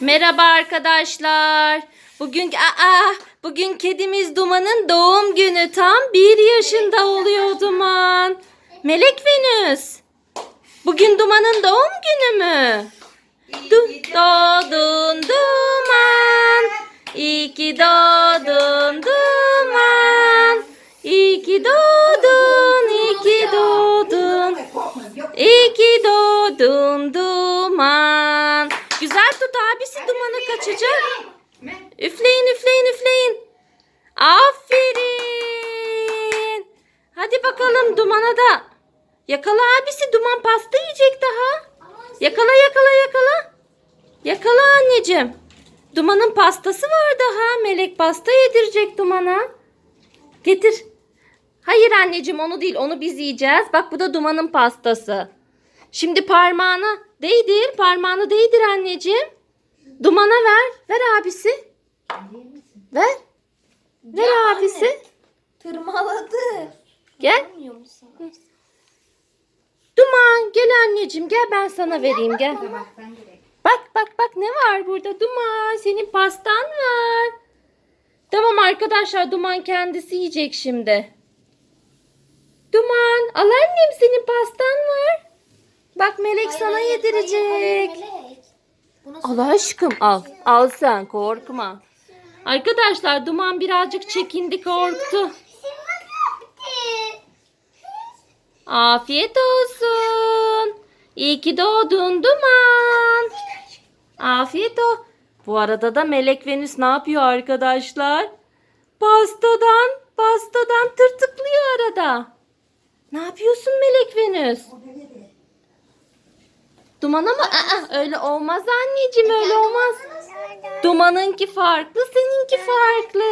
Merhaba arkadaşlar. Bugün aa bugün kedimiz Duman'ın doğum günü tam bir yaşında oluyor Duman. Melek Venüs. Bugün Duman'ın doğum günü mü? Du doğdun Duman. İyi ki doğdun Duman. İyi ki doğdun, iyi ki doğdun. İyi ki doğdun Duman. Dumanı kaçacak. Üfleyin üfleyin üfleyin. Aferin. Hadi bakalım dumana da. Yakala abisi duman pasta yiyecek daha. Yakala yakala yakala. Yakala anneciğim. Dumanın pastası var daha. Melek pasta yedirecek dumana. Getir. Hayır anneciğim onu değil onu biz yiyeceğiz. Bak bu da dumanın pastası. Şimdi parmağını değdir. Parmağını değdir anneciğim. Dumana ver. Ver abisi. Ver. Ver abisi. Tırmaladı. Gel. Duman gel anneciğim gel ben sana vereyim gel. Bak bak bak ne var burada Duman senin pastan var. Tamam arkadaşlar Duman kendisi yiyecek şimdi. Duman al annem senin pastan var. Bak Melek sana yedirecek. Bunu Al aşkım al. Al sen korkma. Arkadaşlar Duman birazcık çekindi korktu. Afiyet olsun. İyi ki doğdun Duman. Afiyet o. Bu arada da Melek Venüs ne yapıyor arkadaşlar? Pastadan, pastadan tırtıklıyor arada. Ne yapıyorsun Melek Venüs? Dumana mı? Aa, öyle olmaz anneciğim öyle olmaz. Dumanınki farklı, seninki farklı.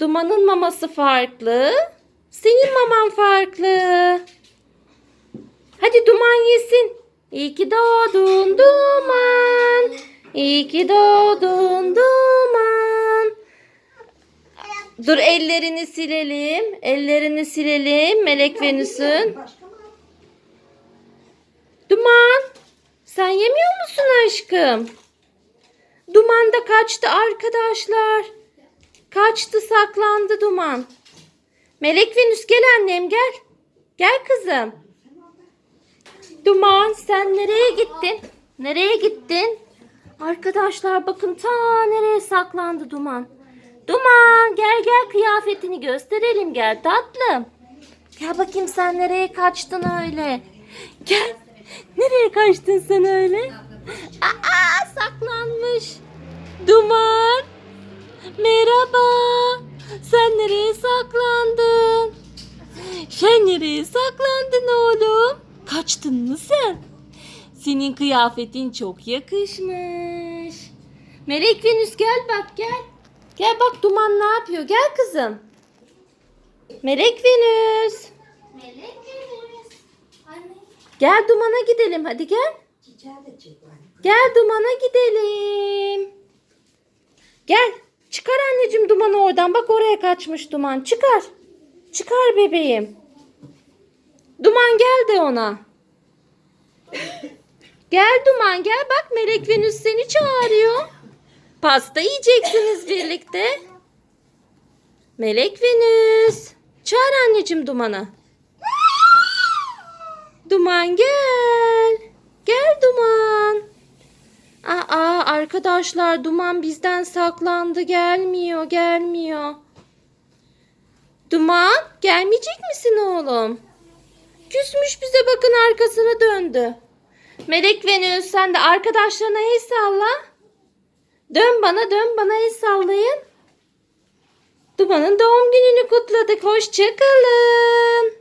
Dumanın maması farklı. Senin maman farklı. Hadi duman yesin. İyi ki doğdun duman. İyi ki doğdun duman. Dur ellerini silelim. Ellerini silelim Melek Venüs'ün. Duman. Sen yemiyor musun aşkım? Duman da kaçtı arkadaşlar. Kaçtı saklandı duman. Melek Venüs gel annem gel. Gel kızım. Duman sen nereye gittin? Nereye gittin? Arkadaşlar bakın ta nereye saklandı Duman. Duman gel gel kıyafetini gösterelim gel tatlım. Gel bakayım sen nereye kaçtın öyle. Gel. Nereye kaçtın sen öyle? Aa saklanmış. Duman. Merhaba. Sen nereye saklandın? Sen nereye saklandın oğlum? Kaçtın mı sen? Senin kıyafetin çok yakışmış. Melek Venüs gel bak gel. Gel bak Duman ne yapıyor? Gel kızım. Melek Venüs. Melek Venüs. Gel Duman'a gidelim hadi gel. Gel Duman'a gidelim. Gel. Çıkar anneciğim Duman'ı oradan. Bak oraya kaçmış Duman. Çıkar. Çıkar bebeğim. Duman gel de ona. Gel Duman gel. Bak Melek Venüs seni çağırıyor. Pasta yiyeceksiniz birlikte. Melek Venüs. Çağır anneciğim Duman'ı. Duman gel. Gel Duman. Aa arkadaşlar Duman bizden saklandı. Gelmiyor, gelmiyor. Duman gelmeyecek misin oğlum? Küsmüş bize bakın arkasını döndü. Melek Venüs sen de arkadaşlarına el salla. Dön bana dön bana el sallayın. Duman'ın doğum gününü kutladık. Hoşçakalın.